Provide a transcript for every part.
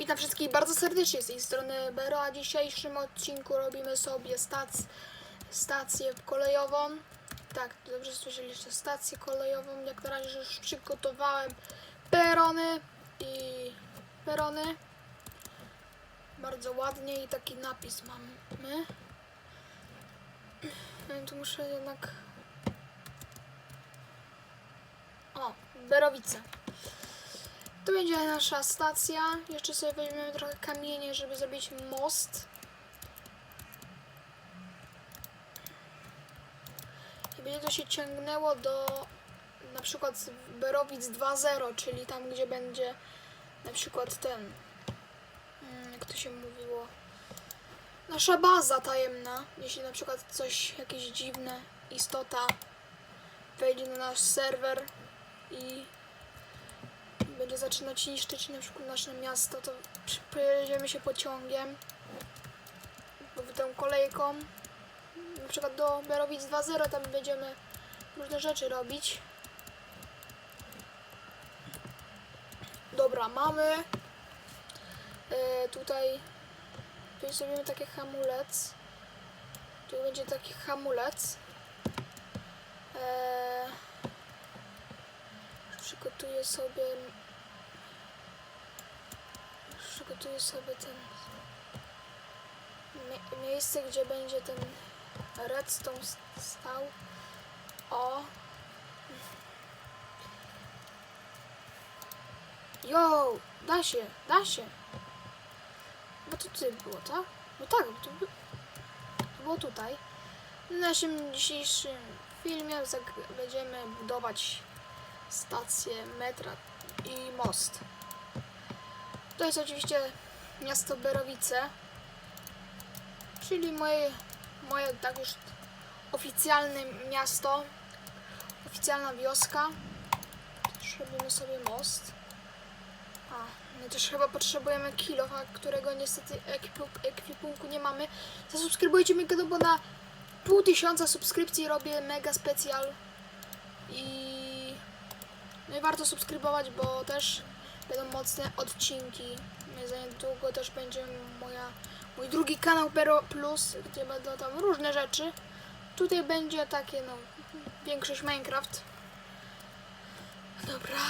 Witam wszystkich bardzo serdecznie z tej strony Bero, a w dzisiejszym odcinku robimy sobie stac stację kolejową. Tak, dobrze słyszeliście, stację kolejową. Jak na razie już przygotowałem perony i perony. Bardzo ładnie i taki napis mamy. No i tu muszę jednak... O, Berowice. Tu będzie nasza stacja. Jeszcze sobie weźmiemy trochę kamienie, żeby zrobić most. I będzie to się ciągnęło do na przykład Berowic 2.0, czyli tam, gdzie będzie na przykład ten, mm, jak to się mówiło, nasza baza tajemna. Jeśli na przykład coś, jakieś dziwne istota wejdzie na nasz serwer i będzie zaczynać niszczyć na przykład nasze miasto, to pojedziemy się pociągiem lub tą kolejką. Na przykład do Berowic 2.0 tam będziemy różne rzeczy robić. Dobra, mamy e, tutaj tutaj zrobimy taki hamulec. Tu będzie taki hamulec. E, przygotuję sobie przygotuję sobie ten mie- miejsce, gdzie będzie ten redstone stał. O! Yo! Da się, da się! Bo to tutaj było, tak? No tak, to, by, to było tutaj. W naszym dzisiejszym filmie będziemy budować stację metra i most. To jest oczywiście miasto Berowice, czyli moje, moje tak już oficjalne miasto, oficjalna wioska. Też robimy sobie most. A, my też chyba potrzebujemy kilofa, którego niestety ekwipu, ekwipunku nie mamy. Zasubskrybujcie mi kanał, bo na pół tysiąca subskrypcji robię mega specjal i no i warto subskrybować, bo też będą mocne odcinki. Za niedługo też będzie moja, mój drugi kanał Pero Plus, gdzie będą tam różne rzeczy. Tutaj będzie takie, no, większość Minecraft. Dobra.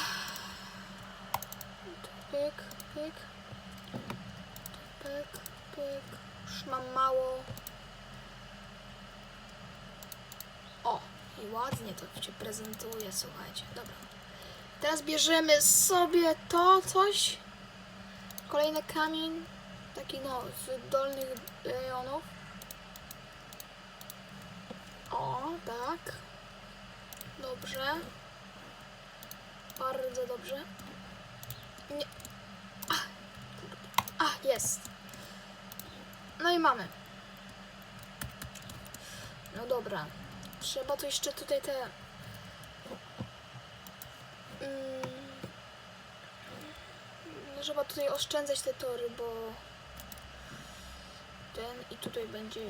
Pyk, pyk. Pyk, pyk. Już mam mało. O, i ładnie to się prezentuje, słuchajcie. Dobra. Teraz bierzemy sobie to coś. Kolejny kamień. Taki no, z dolnych rejonów. O, tak. Dobrze. Bardzo dobrze. Nie. A, A jest. No i mamy. No dobra. Trzeba to jeszcze tutaj te No, trzeba tutaj oszczędzać te tory, bo ten i tutaj będzie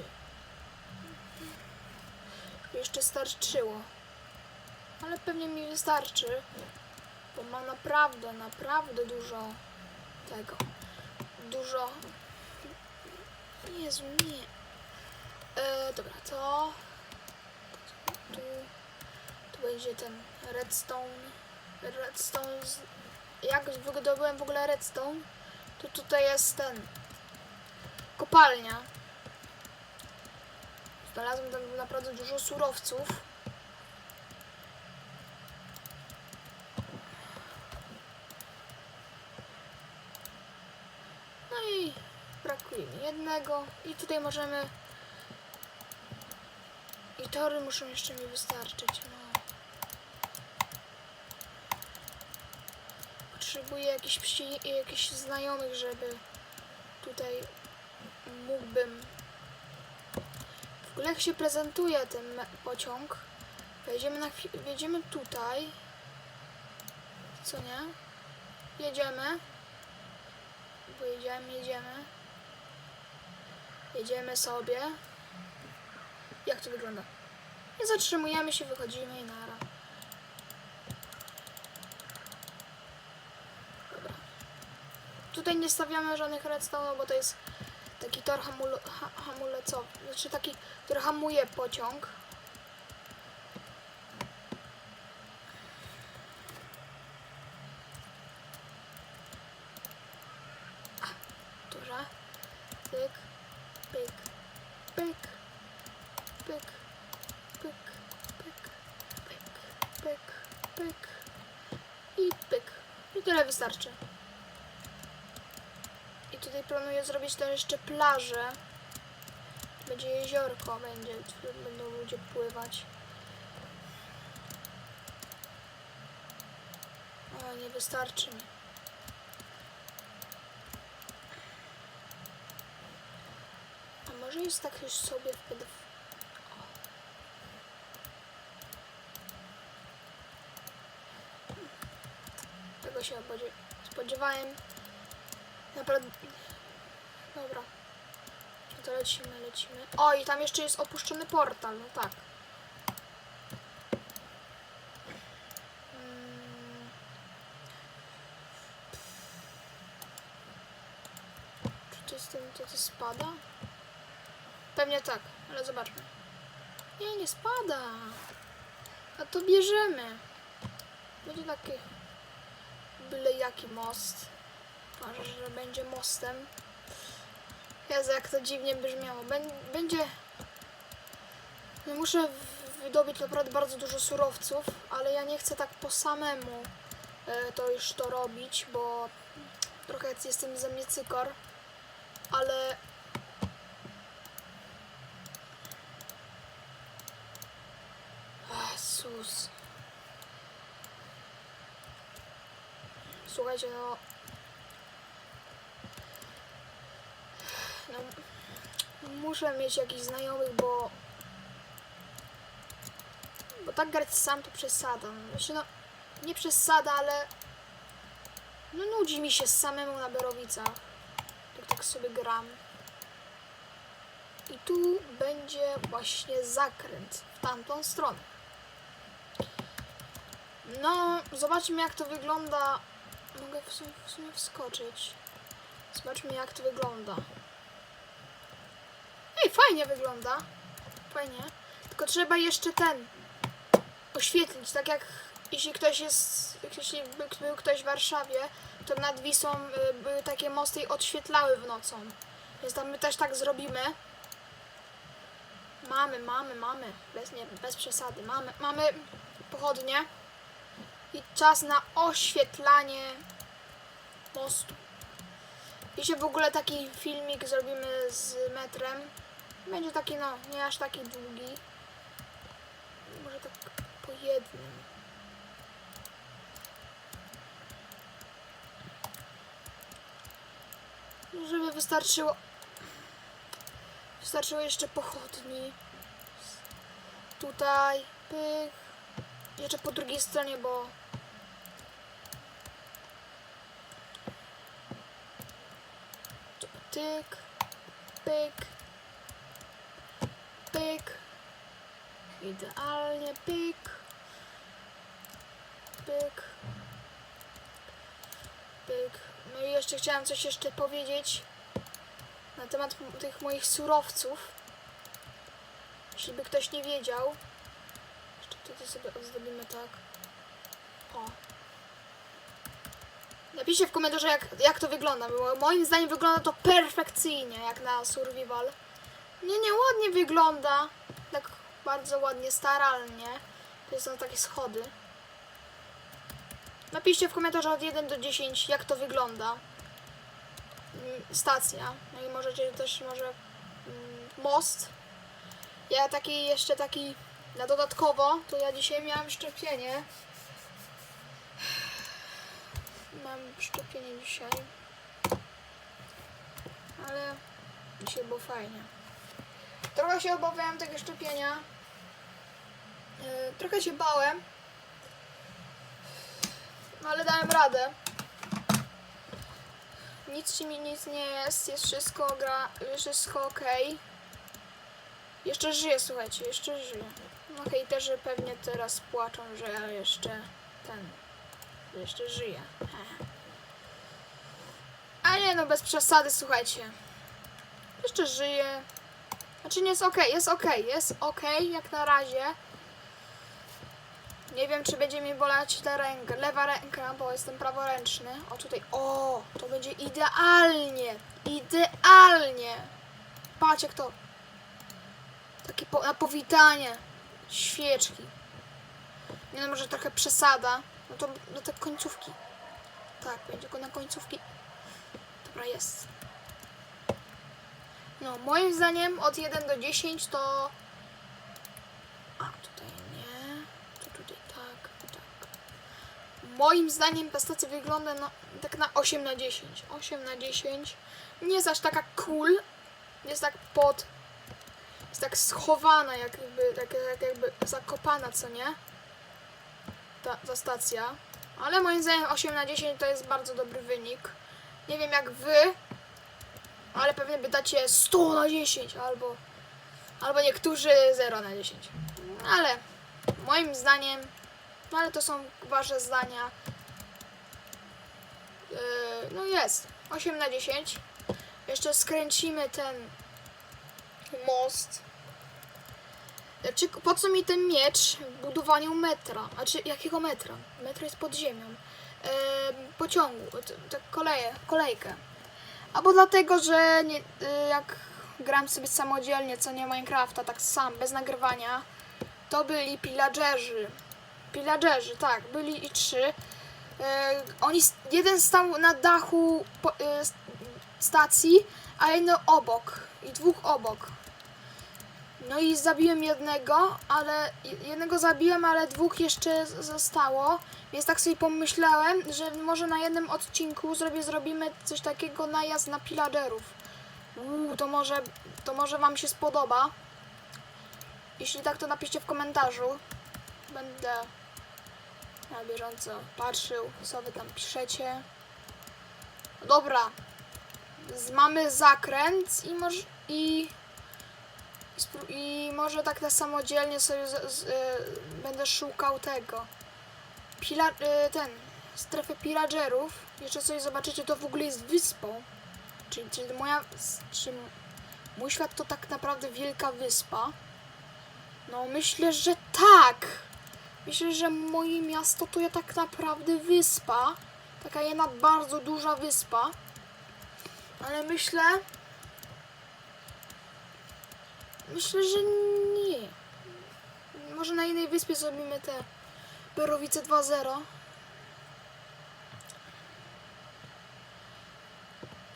jeszcze starczyło. Ale pewnie mi wystarczy, bo mam naprawdę, naprawdę dużo tego. Dużo. Jezu, nie. E, dobra, to tu, tu będzie ten redstone redstone. Z... Jak wydobyłem w ogóle redstone, to tutaj jest ten. Kopalnia. Znalazłem tam naprawdę dużo surowców. No i brakuje mi jednego. I tutaj możemy. I tory muszą jeszcze mi wystarczyć. No. Potrzebuję jakichś, przy- jakichś znajomych, żeby tutaj mógłbym. W ogóle jak się prezentuje ten pociąg, wjedziemy, na tutaj. Co nie? Jedziemy. Pojedziemy, jedziemy. Jedziemy sobie. Jak to wygląda? Nie zatrzymujemy się, wychodzimy i nara. Tutaj nie stawiamy żadnych redstone, bo to jest taki tor hamul ha hamulcowy, znaczy taki, który hamuje pociąg. A, Duża. Pyk, pyk, pyk, pyk, pyk, pyk, pyk, pyk, pyk i pyk. I tyle wystarczy. Planuję zrobić też jeszcze plażę. Będzie jeziorko, będzie, będą ludzie pływać. O, nie wystarczy mi. A może jest tak już sobie w. Tego się spodzie- spodziewałem. Naprawdę... Dobra. No to lecimy, lecimy. O, i tam jeszcze jest opuszczony portal, no tak. Mm. Czy to z tym, to, to spada? Pewnie tak, ale zobaczmy. Nie, nie spada. A to bierzemy. Będzie taki byle jaki most. Może, że będzie mostem. Jezu, jak to dziwnie brzmiało. Bę- Będzie... No muszę wydobyć naprawdę bardzo dużo surowców, ale ja nie chcę tak po samemu e, to już to robić, bo trochę jestem ze mnie cykor, ale Jezus. Słuchajcie, no... Muszę mieć jakichś znajomych, bo... Bo tak grać sam to przesada. Znaczy, no... Nie przesada, ale... No nudzi mi się samemu na Berowicach. Jak tak sobie gram. I tu będzie właśnie zakręt w tamtą stronę. No, zobaczmy jak to wygląda. Mogę w sumie, w sumie wskoczyć. Zobaczmy jak to wygląda. Ej, fajnie wygląda. Fajnie. Tylko trzeba jeszcze ten oświetlić, tak jak jeśli ktoś jest, jeśli by, był ktoś w Warszawie, to nad Wisą y, były takie mosty i odświetlały w nocą. Więc tam my też tak zrobimy. Mamy, mamy, mamy. Bez, nie, bez przesady. Mamy, mamy pochodnie. I czas na oświetlanie mostu. Jeśli w ogóle taki filmik zrobimy z metrem, będzie taki no, nie aż taki długi. Może tak po jednym. Żeby wystarczyło. Wystarczyło jeszcze pochodni. Tutaj, pyk. Jeszcze po drugiej stronie, bo Tyk, pyk, pyk. Idealnie, pyk, pyk, pyk. No i jeszcze chciałam coś jeszcze powiedzieć na temat tych moich surowców. Jeśli by ktoś nie wiedział. Jeszcze tutaj sobie ozdobimy tak. O. Napiszcie w komentarzu, jak, jak to wygląda, bo moim zdaniem wygląda to perfekcyjnie, jak na survival. Nie, nie, ładnie wygląda. Tak bardzo ładnie, staralnie. To są takie schody. Napiszcie w komentarzu od 1 do 10, jak to wygląda. Mm, Stacja. No i możecie też może mm, most. Ja taki jeszcze taki na dodatkowo, to ja dzisiaj miałam szczepienie. Mam szczepienie dzisiaj. Ale dzisiaj było fajnie. Trochę się obawiałem tego szczepienia. Yy, trochę się bałem. No ale dałem radę. Nic ci mi nic nie jest, jest wszystko gra, wszystko ok. Jeszcze żyję, słuchajcie, jeszcze żyję. No hejterzy pewnie teraz płaczą, że ja jeszcze ten, jeszcze żyję. Nie no, bez przesady, słuchajcie. Jeszcze żyje. Znaczy nie jest okej, jest okej, jest okej jak na razie. Nie wiem, czy będzie mi bolać ta ręka, lewa ręka, bo jestem praworęczny. O tutaj, o, to będzie idealnie, idealnie. Patrz jak to, takie po, na powitanie, świeczki. Nie no, może trochę przesada. No to do te końcówki. Tak, będzie go na końcówki. Dobra, jest. No, moim zdaniem od 1 do 10 to... A, tutaj nie. To tutaj tak, tak. Moim zdaniem ta stacja wygląda no, tak na 8 na 10. 8 na 10. Nie jest aż taka cool. Jest tak pod... Jest tak schowana, jakby, tak, jak jakby zakopana, co nie? Ta, ta stacja. Ale moim zdaniem 8 na 10 to jest bardzo dobry wynik. Nie wiem jak wy, ale pewnie by dacie 100 na 10 albo, albo niektórzy 0 na 10. Ale moim zdaniem, no ale to są wasze zdania. Yy, no jest 8 na 10. Jeszcze skręcimy ten most. Czy, po co mi ten miecz w budowaniu metra? A czy jakiego metra? Metro jest pod ziemią. E, pociągu, t- t- koleje, kolejkę. Albo dlatego, że nie, e, jak gram sobie samodzielnie, co nie Minecrafta, tak sam, bez nagrywania, to byli pillagerzy. Pillagerzy, tak, byli i trzy. E, oni, jeden stał na dachu s- stacji, a jeden obok. I dwóch obok. No i zabiłem jednego, ale jednego zabiłem, ale dwóch jeszcze zostało. Więc tak sobie pomyślałem, że może na jednym odcinku zrobię, zrobimy coś takiego najazd na pillagerów. Uuu, to może, to może wam się spodoba. Jeśli tak, to napiszcie w komentarzu. Będę na bieżąco patrzył, co wy tam piszecie. Dobra. Mamy zakręt i może i I może tak na samodzielnie sobie z, z, y, będę szukał tego. Pila, y, ten, strefę pillagerów. Jeszcze coś zobaczycie, to w ogóle jest wyspą. Czyli, czyli moja, czy mój świat to tak naprawdę wielka wyspa. No myślę, że tak. Myślę, że moje miasto to jest tak naprawdę wyspa. Taka jedna bardzo duża wyspa. Ale myślę, Myślę, że nie. Może na innej wyspie zrobimy te Borowice 2.0.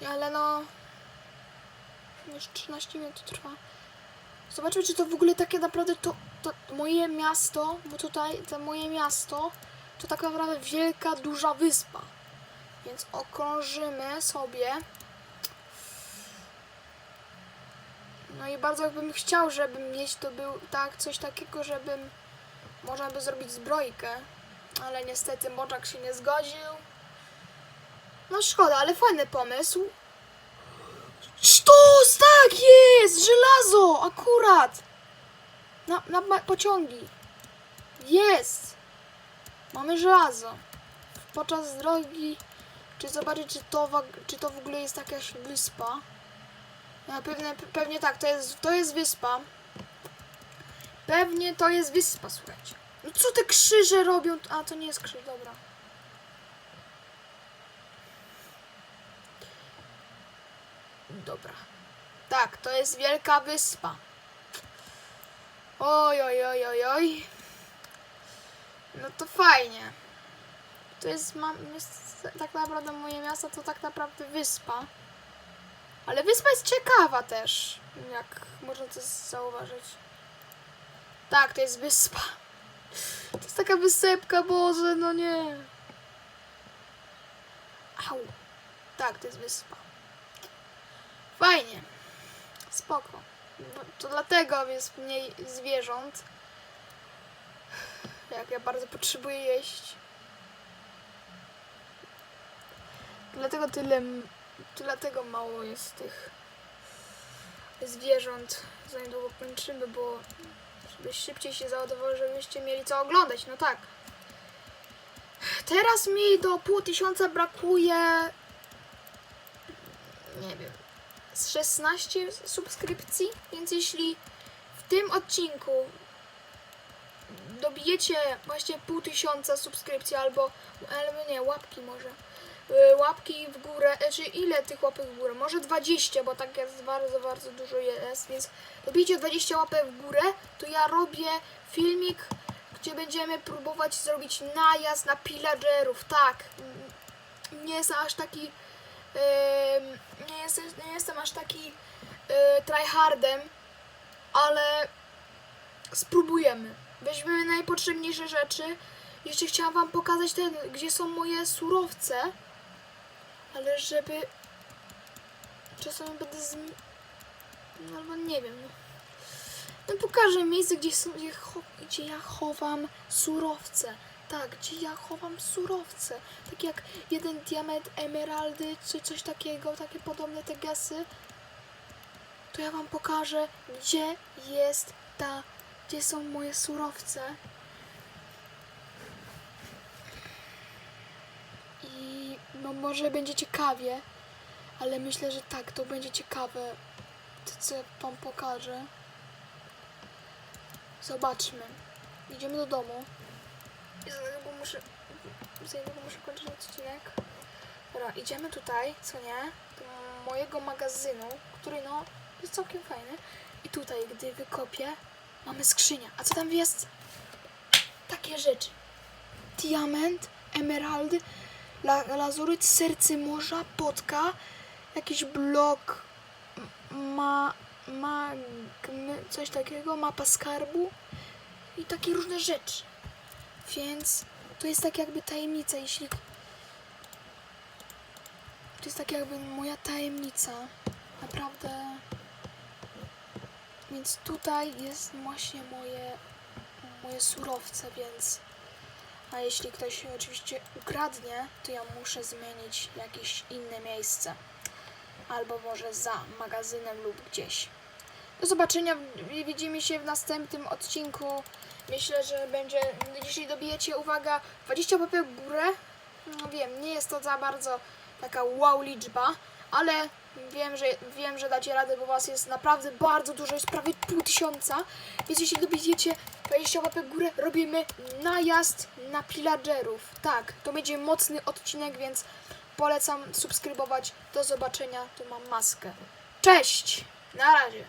Ale no... Już 13 minut trwa. Zobaczmy, czy to w ogóle takie naprawdę to, to moje miasto, bo tutaj to moje miasto to tak naprawdę wielka, duża wyspa. Więc okrążymy sobie No i bardzo bym chciał, żeby mieć to był tak, coś takiego, żebym można by zrobić zbrojkę, ale niestety Moczak się nie zgodził. No szkoda, ale fajny pomysł. Sztos, tak jest! Żelazo! Akurat! Na, na pociągi. Jest! Mamy żelazo. Podczas drogi, czy zobaczyć, czy to, czy to w ogóle jest jakaś wyspa. No, pewnie, pewnie tak, to jest, to jest wyspa. Pewnie to jest wyspa, słuchajcie. No co te krzyże robią? A, to nie jest krzyż, dobra. Dobra. Tak, to jest wielka wyspa. Oj, oj, oj, oj, oj. No to fajnie. To jest, mam, jest tak naprawdę moje miasto, to tak naprawdę wyspa. Ale wyspa jest ciekawa też, jak można to zauważyć. Tak, to jest wyspa. To jest taka wysepka, Boże, no nie. Au. Tak, to jest wyspa. Fajnie. Spoko. Bo To dlatego jest mniej zwierząt. Jak ja bardzo potrzebuję jeść. Dlatego tyle dlatego mało jest tych zwierząt. Za niedługo kończymy, bo żeby szybciej się załadowało, żebyście mieli co oglądać. No tak. Teraz mi do pół tysiąca brakuje nie wiem, z 16 subskrypcji, więc jeśli w tym odcinku dobijecie właśnie pół tysiąca subskrypcji albo, albo nie, łapki może, łapki w górę, czy ile tych łapek w górę? Może 20, bo tak jest bardzo, bardzo dużo jest, więc dobijcie 20 łapek w górę, to ja robię filmik, gdzie będziemy próbować zrobić najazd na pillagerów, tak, nie jest aż taki, nie, jest, nie jestem aż taki e, tryhardem, ale spróbujemy. Weźmiemy najpotrzebniejsze rzeczy. Jeszcze chciałam wam pokazać ten, gdzie są moje surowce, ale żeby czasami będę z... No, albo nie wiem, no. No pokażę miejsce, gdzie, są, gdzie, gdzie ja chowam surowce. Tak, gdzie ja chowam surowce. Tak jak jeden diament, emeraldy, czy coś takiego, takie podobne te gasy. To ja wam pokażę, gdzie jest ta, gdzie są moje surowce. I no może będzie ciekawie, ale myślę, że tak, to będzie ciekawe. To co wam pokażę. Zobaczmy. Idziemy do domu. I za niedługo muszę. Muszę kończyć odcinek. Dobra, idziemy tutaj, co nie? Do mojego magazynu, który no jest całkiem fajny. I tutaj, gdy wykopię, mamy skrzynię. A co tam jest? Takie rzeczy. Diament, emeraldy, la, lazuryt, serce morza, potka, jakiś blok, ma, magmy, coś takiego, mapa skarbu i takie różne rzeczy. Więc to jest tak jakby tajemnica, jeśli... To jest tak jakby moja tajemnica. Naprawdę. Więc tutaj jest właśnie moje, moje surowce, więc... A jeśli ktoś oczywiście ukradnie, to ja muszę zmienić jakieś inne miejsce. Albo może za magazynem lub gdzieś. Do zobaczenia. Widzimy się w następnym odcinku. Myślę, że będzie. Jeśli dobijecie, uwaga, 20 łapek w górę. No wiem, nie jest to za bardzo taka wow liczba, ale wiem, że wiem, że dacie radę, bo was jest naprawdę bardzo dużo, jest prawie pół tysiąca. Więc jeśli dobijecie 20 łapek w górę, robimy najazd na pillagerów. Tak, to będzie mocny odcinek, więc polecam subskrybować. Do zobaczenia. Tu mam maskę. Cześć! Na razie.